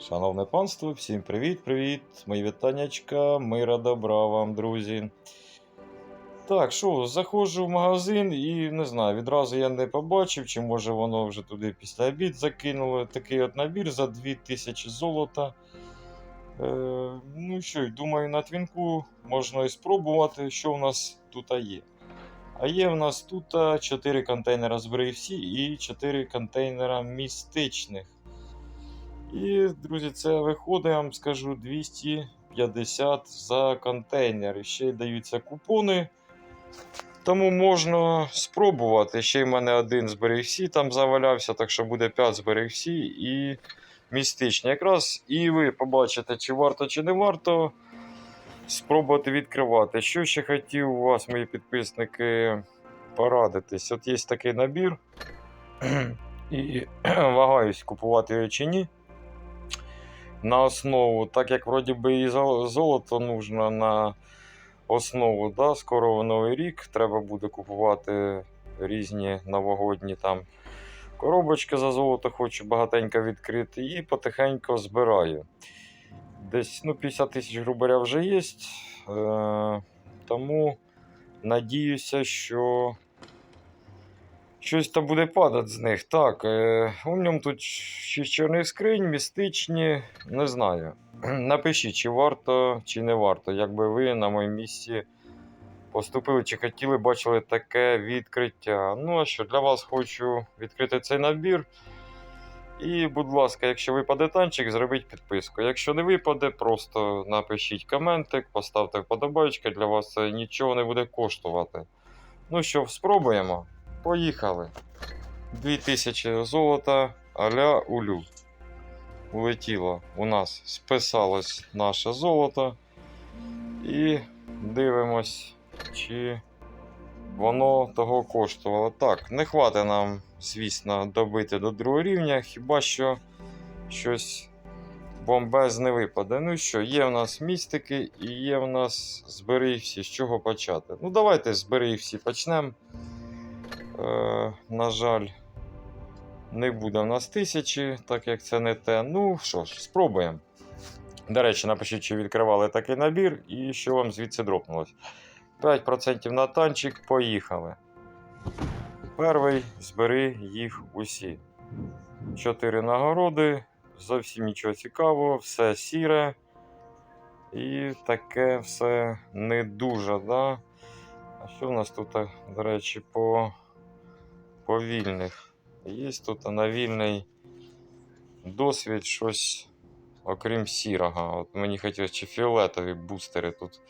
Шановне панство, всім привіт-привіт! Мої вітаннячка, мира добра вам, друзі. Так, що, заходжу в магазин і не знаю, відразу я не побачив, чи може воно вже туди після обід закинуло. Такий от набір за 2000 золота. Е, ну що, думаю, на твінку можна і спробувати, що в нас тут є. А є в нас тут 4 контейнера з всі і 4 контейнера містичних. І, друзі, це виходить, я вам скажу, 250 за контейнер. І ще й даються купони. Тому можна спробувати. Ще й в мене один зберігсі там завалявся, так що буде 5 зберігсі і містичні. Якраз і ви побачите, чи варто, чи не варто спробувати відкривати. Що ще хотів у вас, мої підписники, порадитись. От є такий набір. І вагаюсь, купувати його чи ні. На основу, так як вроді би і золото нужно на основу, да, скоро новий рік, треба буде купувати різні новогодні там коробочки за золото, хочу багатенько відкрити, і потихеньку збираю. Десь ну, 50 тисяч грубаря вже є. Е, тому надіюся, що щось там буде падати з них. Так, е, у ньому тут 6 чорних скринь, містичні, не знаю. Напишіть, чи варто, чи не варто, якби ви на моєму місці поступили, чи хотіли, бачили таке відкриття. Ну, а що, для вас хочу відкрити цей набір. І, будь ласка, якщо випаде танчик, зробіть підписку. Якщо не випаде, просто напишіть коментик, поставте вподобайки, для вас це нічого не буде коштувати. Ну що, спробуємо. Поїхали. 2000 золота аля улю. Улетіло у нас, списалось наше золото. І дивимось, чи воно того коштувало. Так, не хватить нам, звісно, добити до другого рівня, хіба що щось бомбезне випаде. Ну що, є в нас містики і є в нас збери всі. З чого почати? Ну, давайте збери всі почнемо. Е, на жаль, не буде в нас тисячі, так як це не те. Ну що ж, спробуємо. До речі, напишіть, чи відкривали такий набір і що вам звідси дропнулось. 5% на танчик, поїхали. Перший збери їх усі. 4 нагороди, зовсім нічого цікавого, все сіре. І таке все не дуже, да? А що в нас тут, до речі, по повільних? Є тут на вільний досвід щось, окрім сірого. От мені хотілося чи фіолетові бустери тут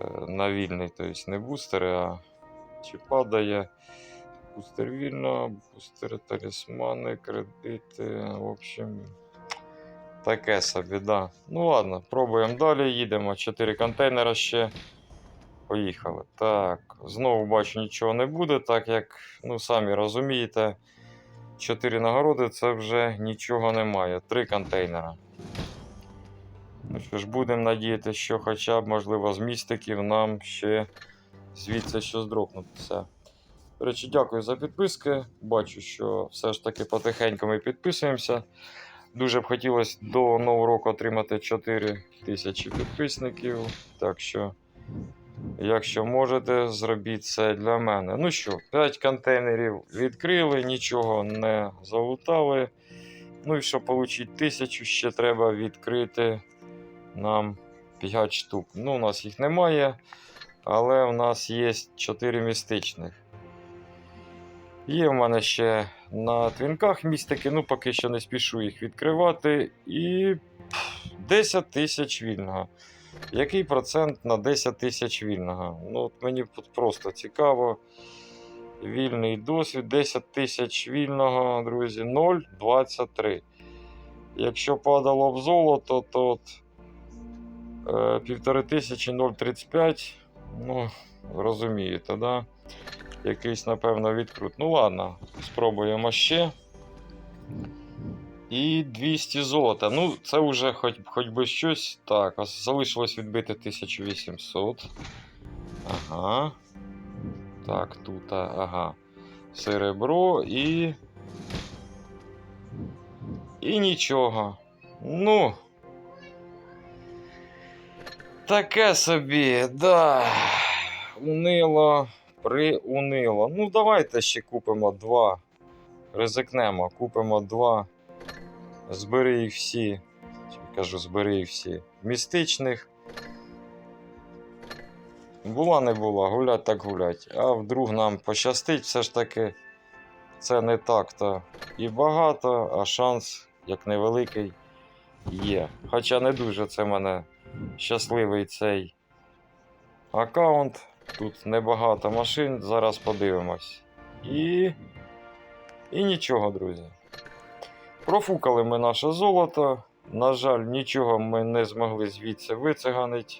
е, на вільний, тобто не бустери, а чи падає. Бустер вільно, бустери талісмани, кредити. В общем, таке собі, да. Ну ладно, пробуємо далі, їдемо. 4 контейнера ще. Поїхали. Так, знову бачу, нічого не буде, так як, ну, самі розумієте, 4 нагороди це вже нічого немає. 3 контейнера. Ну що ж, будемо надіятися, що хоча б, можливо, з містиків нам ще звідси щось дропнутися. До речі, дякую за підписки. Бачу, що все ж таки потихеньку ми підписуємося. Дуже б хотілося до нового року отримати 4 тисячі підписників. Так що, якщо можете, зробіть це для мене. Ну що, 5 контейнерів відкрили, нічого не залутали. Ну і щоб отримати тисячу, ще треба відкрити нам 5 штук. Ну, у нас їх немає, але у нас є 4 містичних. Є в мене ще на твінках містики, ну поки що не спішу їх відкривати. І 10 тисяч вільного. Який процент на 10 тисяч вільного? Ну, от мені просто цікаво. Вільний досвід, 10 тисяч вільного, друзі, 0,23. Якщо падало б золото, то от, е, півтори тисячі 0,35. Ну, розумієте, да? Якийсь, напевно, відкрут. Ну ладно, спробуємо ще. І 200 золота. Ну, це вже хоч, хоч би щось. Так, залишилось відбити 1800. Ага. Так, тут, ага. Серебро і. І нічого. Ну. Таке собі, да. Унило, приунило. Ну, давайте ще купимо два. Ризикнемо, купимо два. Збери їх всі. Кажу, збери їх всі. Містичних. Була не була, гулять так гулять. А вдруг нам пощастить, все ж таки це не так-то і багато, а шанс, як невеликий, є. Хоча не дуже це в мене щасливий цей аккаунт. Тут небагато машин, зараз подивимось. І. І нічого, друзі. Профукали ми наше золото. На жаль, нічого ми не змогли звідси вициганити.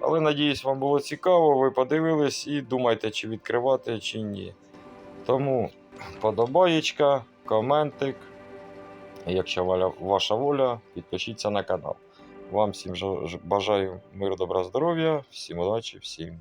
Але надіюсь, вам було цікаво, ви подивились і думайте, чи відкривати, чи ні. Тому подобаєчка, коментик. Якщо ваша воля, підпишіться на канал. Вам всім бажаю миру, добра, здоров'я, всім удачі, всім